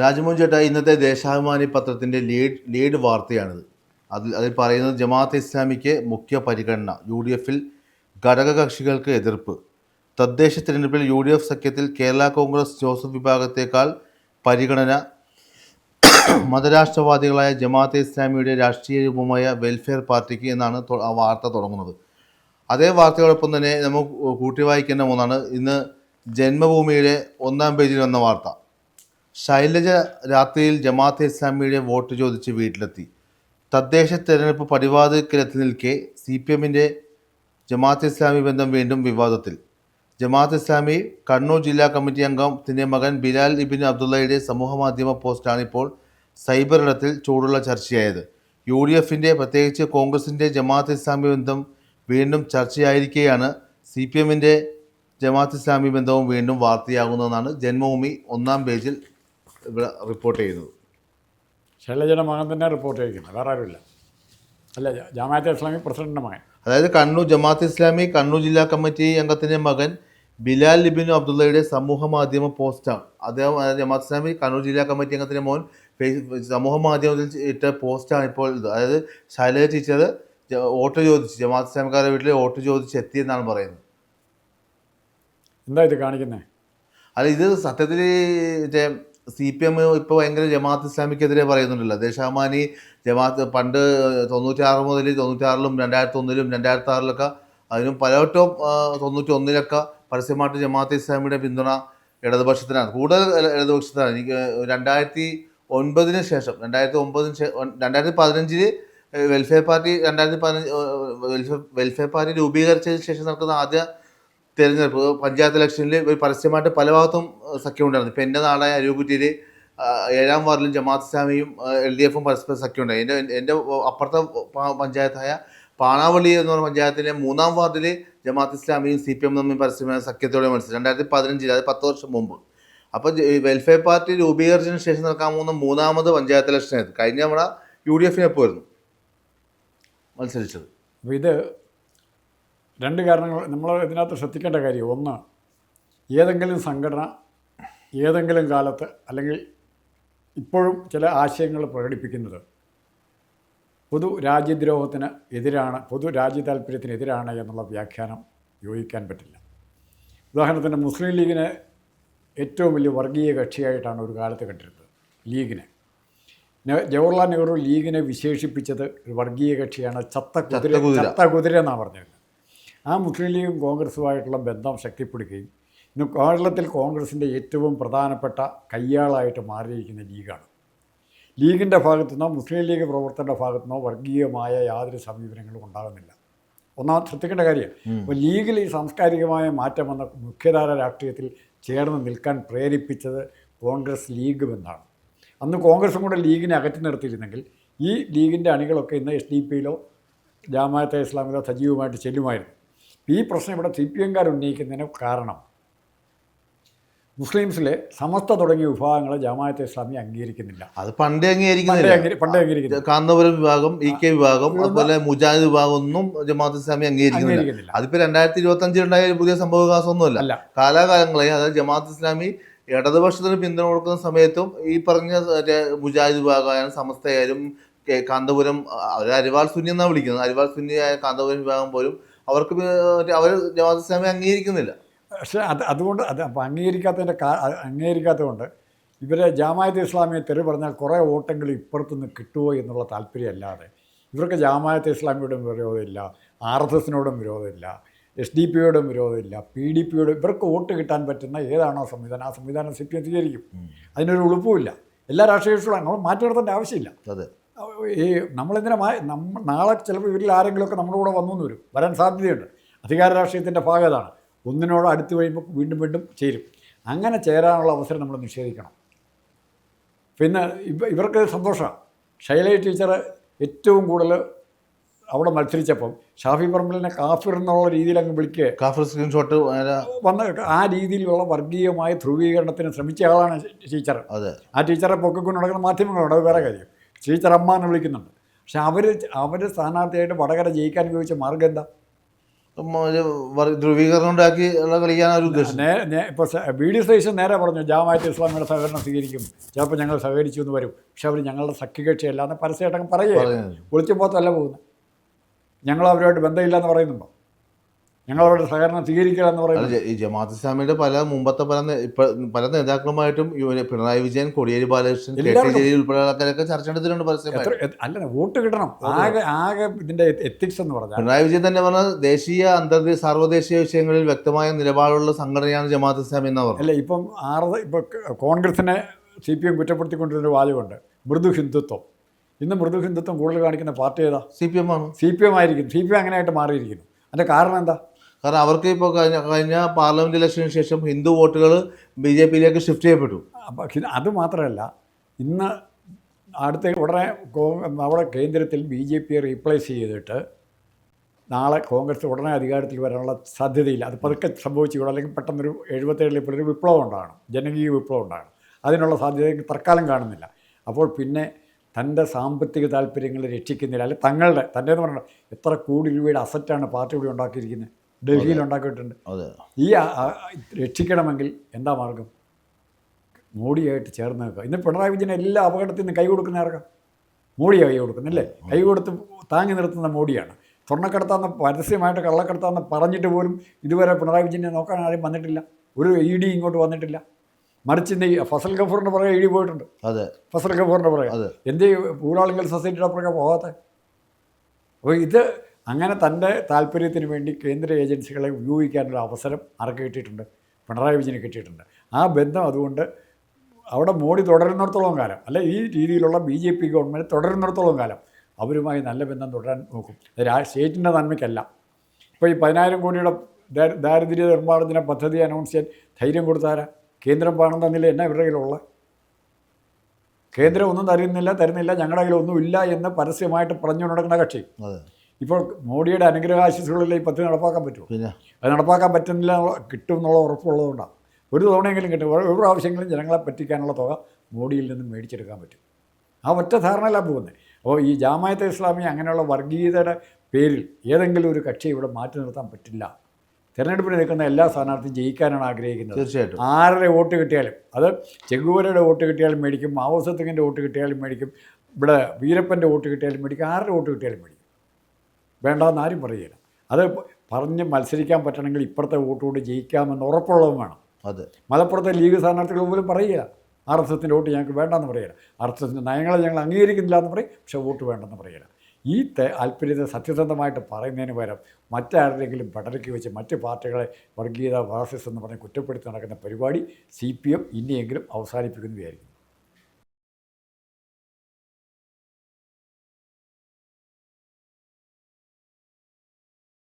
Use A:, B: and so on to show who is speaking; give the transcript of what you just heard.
A: രാജമോഹൻ ചേട്ടാ ഇന്നത്തെ ദേശാഭിമാനി പത്രത്തിന്റെ ലീഡ് ലീഡ് വാർത്തയാണിത്. അതിൽ അതിൽ പറയുന്നത് ജമാഅത്ത് ഇസ്ലാമിക്ക് മുഖ്യ പരിഗണന യു ഡി എഫിൽ ഘടകകക്ഷികൾക്ക് എതിർപ്പ്. തദ്ദേശ തിരഞ്ഞെടുപ്പിൽ യു ഡി എഫ് സഖ്യത്തിൽ കേരള കോൺഗ്രസ് ജോസഫ് വിഭാഗത്തേക്കാൾ പരിഗണന. മതരാഷ്ട്രവാദികളായ ജമാഅത്തെ ഇസ്ലാമിയുടെ രാഷ്ട്രീയ രൂപമായ വെൽഫെയർ പാർട്ടിക്ക് എന്നാണ് ആ വാർത്ത തുടങ്ങുന്നത്. അതേ വാർത്തയോടൊപ്പം തന്നെ നമുക്ക് കൂട്ടി വായിക്കേണ്ട ഒന്നാണ് ഇന്ന് ജന്മഭൂമിയുടെ ഒന്നാം പേജിൽ വന്ന വാർത്ത. ശൈലജ രാത്രിയിൽ ജമാഅത്തെ ഇസ്ലാമിയുടെ വോട്ട് ചോദിച്ച് വീട്ടിലെത്തി. തദ്ദേശ തെരഞ്ഞെടുപ്പ് പടിവാതിൽക്കലെത്തി നിൽക്കെ സി പി എമ്മിന്റെ ജമാഅത്ത് ഇസ്ലാമി ബന്ധം വീണ്ടും വിവാദത്തിൽ. ജമാഅത്ത് ഇസ്ലാമി കണ്ണൂർ ജില്ലാ കമ്മിറ്റി അംഗത്തിന്റെ മകൻ ബിലാൽ ഇബിൻ അബ്ദുള്ളയുടെ സമൂഹമാധ്യമ പോസ്റ്റാണ് ഇപ്പോൾ സൈബർ ഇടത്തിൽ ചൂടുള്ള ചർച്ചയായത്. യു ഡി എഫിന്റെ പ്രത്യേകിച്ച് കോൺഗ്രസിന്റെ ജമാഅത്ത് ഇസ്ലാമി ബന്ധം വീണ്ടും ചർച്ചയായിരിക്കെയാണ് സി പി എമ്മിന്റെ ജമാഅത്ത് ഇസ്ലാമി ബന്ധവും വീണ്ടും വാർത്തയാകുന്നതെന്നാണ് ജന്മഭൂമി ഒന്നാം പേജിൽ ഇവിടെ റിപ്പോർട്ട് ചെയ്യുന്നത്
B: ശൈലജയുടെ മകൻ തന്നെ റിപ്പോർട്ട് ചെയ്യിക്കുന്നത് വേറെ ആരുമില്ല. അല്ല ജമാഅത്തെ ഇസ്ലാമി പ്രസിഡന്റിന്റെ മകൻ.
A: അതായത് കണ്ണൂർ ജമാഅത്ത് ഇസ്ലാമി കണ്ണൂർ ജില്ലാ കമ്മിറ്റി അംഗത്തിന്റെ മകൻ ബിലാൽ ലിബിൻ അബ്ദുള്ളയുടെ സമൂഹ മാധ്യമ പോസ്റ്റാണ് അദ്ദേഹം അതായത് ജമാഅത്ത് ഇസ്ലാമി കണ്ണൂർ ജില്ലാ കമ്മിറ്റി അംഗത്തിന്റെ മോൻ സമൂഹ മാധ്യമത്തിൽ ഇട്ട പോസ്റ്റാണ് ഇപ്പോൾ ഇത്. അതായത് ശൈലജ ടീച്ചർ ഓട്ടോ ചോദിച്ച് ജമാഅത്ത് ഇസ്ലാമിക്കാരുടെ വീട്ടിൽ ഓട്ടോ ചോദിച്ച് എത്തിയെന്നാണ് പറയുന്നത്.
B: എന്താ ഇത് കാണിക്കുന്നത്
A: അല്ല ഇത് സത്യത്തിൽ മറ്റേ സി പി എം ഇപ്പോൾ ഭയങ്കര ജമാഅത്ത് ഇസ്ലാമിക്കെതിരെ പറയുന്നുണ്ടല്ലോ. ദേശാമാനി ജമാഅത്ത് പണ്ട് തൊണ്ണൂറ്റാറ് മുതൽ തൊണ്ണൂറ്റാറിലും രണ്ടായിരത്തി ഒന്നിലും രണ്ടായിരത്തി ആറിലൊക്കെ അതിനും പലവട്ടവും തൊണ്ണൂറ്റി ഒന്നിലൊക്കെ പരസ്യമായിട്ട് ജമാഅത്ത് ഇസ്ലാമിയുടെ പിന്തുണ ഇടതുപക്ഷത്തിനാണ്. കൂടുതൽ ഇട- ഇടതുപക്ഷത്തിനാണ്. എനിക്ക് രണ്ടായിരത്തി ഒൻപതിന് ശേഷം രണ്ടായിരത്തി ഒമ്പതിന് ശേഷം രണ്ടായിരത്തി പതിനഞ്ചിൽ വെൽഫെയർ പാർട്ടി രണ്ടായിരത്തി പതിനഞ്ച് വെൽഫെയർ വെൽഫെയർ പാർട്ടി രൂപീകരിച്ചതിന് ശേഷം നടക്കുന്ന ആദ്യ തെരഞ്ഞെടുപ്പ്. പഞ്ചായത്ത് ഇലക്ഷനിൽ ഒരു പരസ്യമായിട്ട് പല ഭാഗത്തും സഖ്യം ഉണ്ടായിരുന്നു ഇപ്പം എന്റെ നാടായ അരൂപുറ്റിയിൽ ഏഴാം വാർഡിലും ജമാഅത്ത് ഇസ്ലാമിയും എൽ ഡി എഫും പരസ്പരം സഖ്യം ഉണ്ടായി എന്റെ എന്റെ അപ്പുറത്തെ പഞ്ചായത്തായ പാണാവള്ളി എന്ന് പറഞ്ഞ പഞ്ചായത്തിലെ മൂന്നാം വാർഡിൽ ജമാഅത്ത് ഇസ്ലാമിയും സി പി എം തമ്മിൽ പരസ്യമായ സഖ്യത്തോടെ മത്സരിച്ചു. രണ്ടായിരത്തി പതിനഞ്ചിൽ അത് പത്ത് വർഷം മുമ്പ്. അപ്പോൾ വെൽഫെയർ പാർട്ടി രൂപീകരിച്ചതിന് ശേഷം നടക്കാൻ പോകുന്ന മൂന്നാമത് പഞ്ചായത്ത് ഇലക്ഷനായിരുന്നു. കഴിഞ്ഞ നമ്മുടെ യു ഡി എഫിനെപ്പോയിരുന്നു മത്സരിച്ചത്.
B: ഇത് രണ്ട് കാരണങ്ങൾ നമ്മൾ ഇതിനകത്ത് ശ്രദ്ധിക്കേണ്ട കാര്യം. ഒന്ന് ഏതെങ്കിലും സംഘടന ഏതെങ്കിലും കാലത്ത് അല്ലെങ്കിൽ ഇപ്പോഴും ചില ആശയങ്ങൾ പ്രകടിപ്പിക്കുന്നത് പൊതു രാജ്യദ്രോഹത്തിന് എതിരാണ് പൊതു രാജ്യ താല്പര്യത്തിനെതിരാണ് എന്നുള്ള വ്യാഖ്യാനം യോജിക്കാൻ പറ്റില്ല. ഉദാഹരണത്തിന് മുസ്ലിം ലീഗിനെ ഏറ്റവും വലിയ വർഗീയ കക്ഷിയായിട്ടാണ് ഒരു കാലത്ത് കണ്ടിരുന്നത് ലീഗിനെ. ജവഹർലാൽ നെഹ്റു ലീഗിനെ വിശേഷിപ്പിച്ചത് ഒരു വർഗീയ കക്ഷിയാണ് ചത്ത കുതിര.
A: ചത്ത കുതിര.
B: എന്നാണ് പറഞ്ഞിരുന്നത്. ആ മുസ്ലിം ലീഗും കോൺഗ്രസുമായിട്ടുള്ള ബന്ധം ശക്തിപ്പെടുകയും ഇന്ന് കേരളത്തിൽ കോൺഗ്രസിന്റെ ഏറ്റവും പ്രധാനപ്പെട്ട കയ്യാളായിട്ട് മാറിയിരിക്കുന്ന ലീഗാണ്. ലീഗിന്റെ ഭാഗത്തു നിന്നോ മുസ്ലിം ലീഗ് പ്രവർത്തകരുടെ ഭാഗത്തുനിന്നോ വർഗീയമായ യാതൊരു സമീപനങ്ങളും ഉണ്ടാകുന്നില്ല. ഒന്നാമത് ശ്രദ്ധിക്കേണ്ട കാര്യം അപ്പോൾ ലീഗിൽ ഈ സാംസ്കാരികമായ മാറ്റം വന്ന മുഖ്യധാര രാഷ്ട്രീയത്തിൽ ചേർന്ന് നിൽക്കാൻ പ്രേരിപ്പിച്ചത് കോൺഗ്രസ് ലീഗ് എന്നാണ്. അന്ന് കോൺഗ്രസും കൂടെ ലീഗിനെ അകറ്റി നിർത്തിയിരുന്നെങ്കിൽ ഈ ലീഗിന്റെ അണികളൊക്കെ ഇന്ന് എസ് ഡി പിയിലോ ജാമാഅത്തെ ഇസ്ലാമിലോ സജീവമായിട്ട് ചെല്ലുമായിരുന്നു. ഈ പ്രശ്നം ഇവിടെ സി പി എംകാർ ഉന്നയിക്കുന്നതിന് കാരണം. മുസ്ലിംസിലെ സമസ്ത തുടങ്ങിയ വിഭാഗങ്ങളെ ജമാഅത്തെ ഇസ്ലാമി അംഗീകരിക്കുന്നില്ല.
A: അത് പണ്ടേ അംഗീകരിക്കുന്നില്ല.
B: അംഗീ- പണ്ടേ അംഗീകരിക്കുന്നില്ല.
A: കാന്തപുരം വിഭാഗം ഇ കെ വിഭാഗം അതുപോലെ മുജാഹിദ് വിഭാഗം ഒന്നും ജമാഅത്ത് ഇസ്ലാമി അംഗീകരിക്കുന്നില്ല. അതിപ്പോ രണ്ടായിരത്തി ഇരുപത്തി അഞ്ചിലുണ്ടായ ഒരു പുതിയ സംഭവവികാസമൊന്നുമല്ല. കാലാകാലങ്ങളായി അതായത് ജമാഅത്ത് ഇസ്ലാമി ഇടതുപക്ഷത്തിന് പിന്തുണ കൊടുക്കുന്ന സമയത്തും ഈ പറഞ്ഞ മുജാഹിദ് വിഭാഗമായാലും സമസ്തയായാലും കാന്തപുരം അവർ അരിവാൾ സുന്നി എന്നാണ് വിളിക്കുന്നത്. അരിവാൾ സുന്നിയായ കാന്തപുരം വിഭാഗം പോലും അവർക്ക് അവർ ജമാഅത്ത് ഇസ്ലാമി അംഗീകരിക്കുന്നില്ല.
B: പക്ഷേ അത് അതുകൊണ്ട് അത് അപ്പം അംഗീകരിക്കാത്തതിന്റെ കാ കൊണ്ട് അംഗീകരിക്കാത്തതുകൊണ്ട് ഇവരെ ജാമായത്ത് ഇസ്ലാമിയെ തെറി പറഞ്ഞാൽ കുറേ വോട്ടെങ്കിലും ഇപ്പുറത്തുനിന്ന് കിട്ടുമോ എന്നുള്ള താല്പര്യമല്ലാതെ ഇവർക്ക് ജാമായത്ത് ഇസ്ലാമിയോടും വിരോധമില്ല ആർ എസ് എസിനോടും വിരോധമില്ല എസ് ഡി പിയോടും വിരോധമില്ല പി ഡി പിയോടും ഇവർക്ക് വോട്ട് കിട്ടാൻ പറ്റുന്ന ഏതാണോ സംവിധാനം ആ സംവിധാനം സി പി എം സ്വീകരിക്കും. അതിനൊരു ഉളുപ്പുമില്ല. എല്ലാ രാഷ്ട്രീയ കക്ഷികളും നമ്മൾ മാറ്റി നിർത്തേണ്ട ആവശ്യമില്ല.
A: അതെ.
B: ഈ നമ്മളെന്തിനാ നാളെ ചിലപ്പോൾ ഇവരിൽ ആരെങ്കിലുമൊക്കെ നമ്മുടെ കൂടെ വന്നു എന്ന് വരും. വരാൻ സാധ്യതയുണ്ട്. അധികാര രാഷ്ട്രീയത്തിന്റെ ഭാഗതാണ് ഒന്നിനോട് അടുത്ത് കഴിയുമ്പോൾ വീണ്ടും വീണ്ടും ചേരും. അങ്ങനെ ചേരാനുള്ള അവസരം നമ്മൾ നിഷേധിക്കണം. പിന്നെ ഇവ ഇവർക്ക് സന്തോഷമാണ്. ശൈലജ ടീച്ചർ ഏറ്റവും കൂടുതൽ അവിടെ മത്സരിച്ചപ്പം ഷാഫി പറമ്പലിനെ കാഫിർ എന്നുള്ള രീതിയിൽ അങ്ങ് വിളിക്കുക.
A: കാഫിർ സ്ക്രീൻഷോട്ട്
B: വന്ന ആ രീതിയിലുള്ള വർഗീയമായ ധ്രുവീകരണത്തിന് ശ്രമിച്ച ആളാണ് ടീച്ചർ
A: അതെ.
B: ആ ടീച്ചറെ പൊക്കിക്കൊണ്ട് നടക്കുന്ന മാധ്യമങ്ങളുണ്ട് അത് വേറെ കാര്യം. ടീച്ചർ അമ്മ എന്ന് വിളിക്കുന്നുണ്ട്. പക്ഷെ അവർ അവർ സ്ഥാനാർത്ഥിയായിട്ട് വടകര ജയിക്കാൻ ഉപയോഗിച്ച മാർഗം എന്താ?
A: ധ്രുവീകരണം ഉണ്ടാക്കി കളിക്കാൻ ഉദ്ദേശം.
B: ഇപ്പോൾ ബി ഡി സതീശൻ നേരെ പറഞ്ഞു ജാമായത്ത് ഇസ്ലാമിയുടെ സഹകരണം സ്വീകരിക്കും. ചിലപ്പോൾ ഞങ്ങൾ സഹകരിച്ചു എന്ന് വരും. പക്ഷെ അവർ ഞങ്ങളുടെ സഖ്യകക്ഷിയല്ല എന്ന് പരസ്യമായിട്ടങ്ങ് പറയുക. ഒളിച്ചു പോകത്തല്ല പോകുന്നത്. ഞങ്ങൾ അവരുമായിട്ട് ബന്ധമില്ല എന്ന് പറയുന്നുണ്ടോ? ഞങ്ങൾ അവരുടെ സഹകരണം സ്വീകരിക്കുക എന്ന് പറയുന്നത്.
A: ഈ ജമാഅത്ത് ഇസ്ലാമിയുടെ പല മുമ്പത്തെ പല പല നേതാക്കളുമായിട്ടും പിണറായി വിജയൻ കോടിയേരി ബാലകൃഷ്ണൻ ഉൾപ്പെടെ ആൾക്കാരൊക്കെ ചർച്ച നടത്തിയിട്ടുണ്ട്
B: അല്ല വോട്ട് കിട്ടണം. ആകെ ആകെ ഇതിന്റെ എത്തിക്സ് എന്ന് പറഞ്ഞാൽ
A: പിണറായി വിജയൻ തന്നെ പറഞ്ഞ ദേശീയ അന്തർദേശീയ സാർവദേശീയ വിഷയങ്ങളിൽ വ്യക്തമായ നിലപാടുള്ള സംഘടനയാണ് ജമാഅത്ത് ഇസ്ലാമി എന്ന് പറഞ്ഞു
B: അല്ല ഇപ്പം ആറ് ഇപ്പൊ കോൺഗ്രസിനെ സി പി എം കുറ്റപ്പെടുത്തിക്കൊണ്ടിരുന്ന വാചകമുണ്ട്. മൃദു ഹിന്ദുത്വം. ഇന്ന് മൃദു ഹിന്ദുത്വം കൂടുതൽ കാണിക്കുന്ന പാർട്ടി ഏതാ?
A: സി പി എം ആണ്.
B: സി പി എം ആയിരിക്കും സി പി എം അങ്ങനെയായിട്ട് മാറിയിരിക്കുന്നു. അതിന്റെ കാരണം എന്താ?
A: കാരണം അവർക്ക് ഇപ്പോൾ കഴിഞ്ഞ കഴിഞ്ഞ പാർലമെന്റ് ഇലക്ഷന് ശേഷം ഹിന്ദു വോട്ടുകൾ ബി ജെ പിയിലേക്ക് ഷിഫ്റ്റ് ചെയ്യപ്പെട്ടു.
B: പക്ഷേ അത് മാത്രമല്ല ഇന്ന് അടുത്ത ഉടനെ അവിടെ കേന്ദ്രത്തിൽ ബി ജെ പിയെ റീപ്ലേസ് ചെയ്തിട്ട് നാളെ കോൺഗ്രസ് ഉടനെ അധികാരത്തിൽ വരാനുള്ള സാധ്യതയില്ല. അത് പതുക്കെ സംഭവിച്ചു അല്ലെങ്കിൽ പെട്ടെന്നൊരു എഴുപത്തേഴിൽ ഇപ്പോൾ ഒരു വിപ്ലവം ഉണ്ടാകണം ജനകീയ വിപ്ലവം ഉണ്ടാകണം. അതിനുള്ള സാധ്യത തൽക്കാലം കാണുന്നില്ല. അപ്പോൾ പിന്നെ തന്റെ സാമ്പത്തിക താല്പര്യങ്ങൾ രക്ഷിക്കുന്നില്ല. അല്ലെങ്കിൽ തങ്ങളുടെ തന്റെ എന്ന് പറഞ്ഞാൽ എത്ര കോടി രൂപയുടെ അസറ്റാണ് പാർട്ടി ഇവിടെ ഉണ്ടാക്കിയിരിക്കുന്നത്. ഡൽഹിയിൽ ഉണ്ടാക്കിയിട്ടുണ്ട്.
A: അതെ.
B: ഈ രക്ഷിക്കണമെങ്കിൽ എന്താ മാർഗം? മോഡിയായിട്ട് ചേർന്ന് നിൽക്കുക. ഇന്ന് പിണറായി വിജയൻ എല്ലാ അപകടത്തിൽ നിന്ന് കൈ കൊടുക്കുന്ന ആർക്കാം മോഡിയാണ് കൈ കൊടുക്കുന്നല്ലേ കൈ കൊടുത്ത് താങ്ങി നിർത്തുന്ന മോഡിയാണ്. സ്വർണക്കടത്താന്ന് പരസ്യമായിട്ട് കള്ളക്കടത്താന്ന് പറഞ്ഞിട്ട് പോലും ഇതുവരെ പിണറായി വിജയനെ നോക്കാൻ ആരും വന്നിട്ടില്ല. ഒരു ഇ ഡി ഇങ്ങോട്ട് വന്നിട്ടില്ല. മറിച്ച് ഇന്ന് ഫസൽ ഗഫൂറിന്റെ പുറകെ ഇ ഡി പോയിട്ടുണ്ട്.
A: അതെ.
B: ഫസൽ ഗഫൂറിന്റെ പുറകെ.
A: അതെ.
B: എന്തേ ഊരാളുങ്കൽ സൊസൈറ്റിയുടെ പുറകെ പോകാത്ത? അപ്പോൾ ഇത് അങ്ങനെ തന്റെ താല്പര്യത്തിന് വേണ്ടി കേന്ദ്ര ഏജൻസികളെ ഉപയോഗിക്കാനുള്ള അവസരം ആർക്ക് കിട്ടിയിട്ടുണ്ട്? പിണറായി വിജയന് കിട്ടിയിട്ടുണ്ട്. ആ ബന്ധം അതുകൊണ്ട് അവിടെ മോഡി തുടരുന്നിടത്തോളം കാലം അല്ലെ ഈ രീതിയിലുള്ള ബി ജെ പി ഗവൺമെന്റ് തുടരുന്നിടത്തോളം കാലം അവരുമായി നല്ല ബന്ധം തുടരാൻ നോക്കും. സ്റ്റേറ്റിന്റെ നന്മയ്ക്കല്ല. ഇപ്പോൾ ഈ പതിനായിരം കോടിയുടെ ദാരിദ്ര്യ നിർമ്മാർജന പദ്ധതി അനൗൺസ് ചെയ്യാൻ ധൈര്യം കൊടുത്താരാ? കേന്ദ്രം പണം തന്നില്ല എന്നാ ഇവരുടെ കയ്യിലുള്ള? കേന്ദ്രം ഒന്നും തരുന്നില്ല തരുന്നില്ല ഞങ്ങളുടെ കയ്യിൽ ഒന്നുമില്ല എന്ന് പരസ്യമായിട്ട് പറഞ്ഞു നടക്കുന്ന കക്ഷി. ഇപ്പോൾ മോഡിയുടെ അനുഗ്രഹാശിസുകളിൽ ഈ പദ്ധതി നടപ്പാക്കാൻ പറ്റുമോ?
A: പിന്നെ?
B: അത് നടപ്പാക്കാൻ പറ്റുന്നില്ല കിട്ടും എന്നുള്ള ഉറപ്പുള്ളതുകൊണ്ടാണ്. ഒരു തവണയെങ്കിലും കിട്ടും. ഒരു പ്രാവശ്യങ്ങളും പ്രാവശ്യമെങ്കിലും ജനങ്ങളെ പറ്റിക്കാനുള്ള തുക മോഡിയിൽ നിന്ന് മേടിച്ചെടുക്കാൻ പറ്റും. ആ ഒറ്റ ധാരണയിലാണ് പോകുന്നത്. അപ്പോൾ ഈ ജാമായത്തെ ഇസ്ലാമി അങ്ങനെയുള്ള വർഗീയതയുടെ പേരിൽ ഏതെങ്കിലും ഒരു കക്ഷി ഇവിടെ മാറ്റി നിർത്താൻ പറ്റില്ല. തിരഞ്ഞെടുപ്പിന് നിൽക്കുന്ന എല്ലാ സ്ഥാനാർത്ഥിയും ജയിക്കാനാണ് ആഗ്രഹിക്കുന്നത്.
A: തീർച്ചയായിട്ടും.
B: ആരുടെ വോട്ട് കിട്ടിയാലും അത് ചെങ്കുവരയുടെ വോട്ട് കിട്ടിയാലും മേടിക്കും മാവോസത്തിങ്ങിന്റെ വോട്ട് കിട്ടിയാലും മേടിക്കും ഇവിടെ വീരപ്പന്റെ വോട്ട് കിട്ടിയാലും മേടിക്കും ആരുടെ വോട്ട് കിട്ടിയാലും മേടിക്കും. വേണ്ടാന്ന് ആരും പറയുകയില്ല അത് പറഞ്ഞ് മത്സരിക്കാൻ പറ്റണമെങ്കിൽ ഇപ്പുറത്തെ വോട്ടുകൊണ്ട് ജയിക്കാമെന്ന് ഉറപ്പുള്ളതും വേണം.
A: അതെ.
B: മലപ്പുറത്തെ ലീഗ് സ്ഥാനാർത്ഥികൾ പോലും പറയുക ആർ എസ് എസിന്റെ വോട്ട് ഞങ്ങൾക്ക് വേണ്ടെന്ന് പറയില്ല ആർ എസ് എസിന്റെ നയങ്ങളെ ഞങ്ങൾ അംഗീകരിക്കുന്നില്ല എന്ന് പറയും പക്ഷേ വോട്ട് വേണ്ടെന്ന് പറയില്ല ഈ താല്പര്യത്തെ സത്യസന്ധമായിട്ട് പറയുന്നതിന് പകരം മറ്റാരെങ്കിലും പടരക്കി വെച്ച് മറ്റ് പാർട്ടികളെ വർഗീയത ഫാസിസം എന്ന് പറഞ്ഞ് കുറ്റപ്പെടുത്തി നടക്കുന്ന പരിപാടി സി പി എം ഇനിയെങ്കിലും അവസാനിപ്പിക്കുന്നു വിചാരിക്കുന്നു.